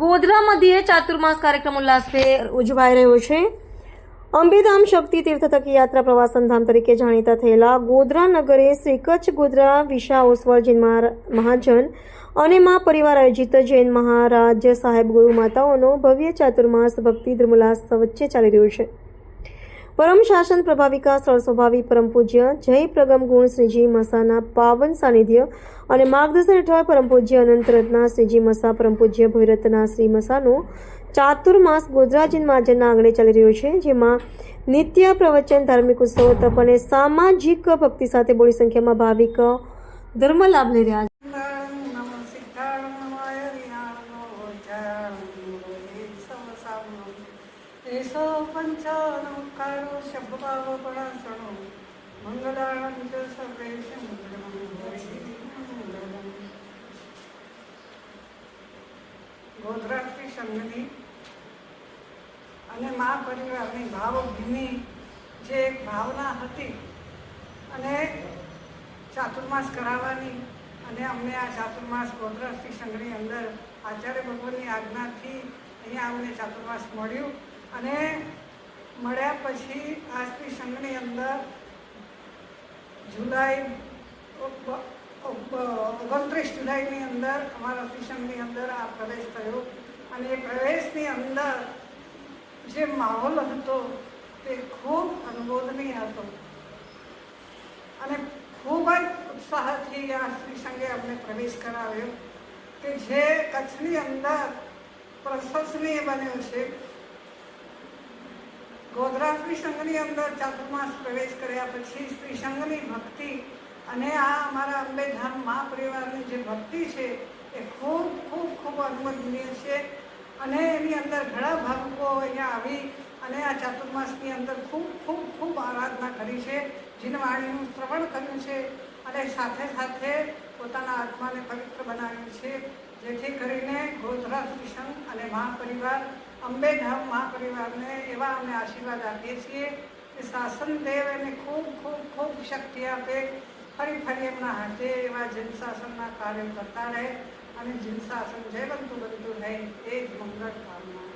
ગોધરા મધ્યે ચાતુર્માસ કાર્યક્રમ ઉલ્લાસભેર ઉજવાઈ રહ્યો છે. અંબેધામ શક્તિ તીર્થ થકી યાત્રા પ્રવાસન ધામ તરીકે જાણીતા થયેલા ગોધરા નગરે શ્રી કચ્છ ગોધરા વિશા ઓસવાળ જૈન મહાજન અને મા પરિવાર આયોજિત જૈન મહારાજ સાહેબ ગુરુ માતાઓનો ભવ્ય ચાતુર્માસ ભક્તિ ધર્મોલ્લાસ વચ્ચે ચાલી રહ્યો છે. પરમ શાસન પ્રભાવિકા સ્થળ સ્વભાવી પરમ પૂજ્ય, જય પ્રગમ ગુણ શ્રીજી મસાના પાવન સાનિધ્ય અને માર્ગદર્શન હેઠળ પરમ પૂજ્ય અનંત રત્ના શ્રીજી મસા પરમ પૂજ્ય ભૈરતના શ્રી મસાનો ચાતુર્માસ ગોધરાજીન મહાજનના આંગણે ચાલી રહ્યો છે, જેમાં નિત્ય પ્રવચન, ધાર્મિક ઉત્સવ, તપ અને સામાજિક ભક્તિ સાથે બોડી સંખ્યામાં ભાવિક ધર્મ લાભ લઈ રહ્યા છે. એસો પંચાનમકારો શબ્દભાવ પરાસણો મંગલાણં ચ સર્વેશ મંગલમ ગોધરાત્રી સંઘની અને મા પરિવારની ભાવભૂમિ જે એક ભાવના હતી અને ચાતુર્માસ કરાવવાની અને અમને આ ચાતુર્માસ ગોધરાષ્ટ્રી સંઘની અંદર આચાર્ય ભગવાનની આજ્ઞાથી અહીંયા અમને ચાતુર્માસ મળ્યું અને મળ્યા પછી આ સ્ત્રી સંઘની અંદર જુલાઈ ઓગ- ઓગ- ઓગણત્રીસ જુલાઈની અંદર અમારા અતિસંઘની સંઘની અંદર આ પ્રવેશ થયો. અને એ પ્રવેશની અંદર જે માહોલ હતો તે ખૂબ અનુમોદનીય હતો. અને ખૂબ જ ઉત્સાહથી આ સંઘે અમને પ્રવેશ કરાવ્યો. કે જે કચ્છની અંદર પ્રશંસનીય બન્યો છે. ગોધરા શ્રી સંઘની અંદર ચાતુર્માસ પ્રવેશ કર્યા પછી શ્રી સંઘની ભક્તિ અને આ અમારા અંબેધામ મા પરિવારની જે ભક્તિ છે એ ખૂબ ખૂબ ખૂબ અનુમોદનીય છે. અને એની અંદર ઘણા ભાવકો અહીંયા આવી અને આ ચાતુર્માસની અંદર ખૂબ ખૂબ ખૂબ આરાધના કરી છે, જીનવાણીનું શ્રવણ કર્યું છે અને સાથે સાથે પોતાના આત્માને પવિત્ર બનાવ્યું છે. જેથી કરીને ગોધરા શ્રી સંઘ અને મહાપરિવાર અંબેધામ મહાપરિવારને એવા અમે આશીર્વાદ આપીએ છીએ કે શાસન દેવ એને ખૂબ ખૂબ ખૂબ શક્તિ આપે. ફરી ફરી એમના હાથે એવા જન કાર્ય કરતા રહે અને જન શાસન જય બનતું બનતું રહે એ જ મંગળ કામના.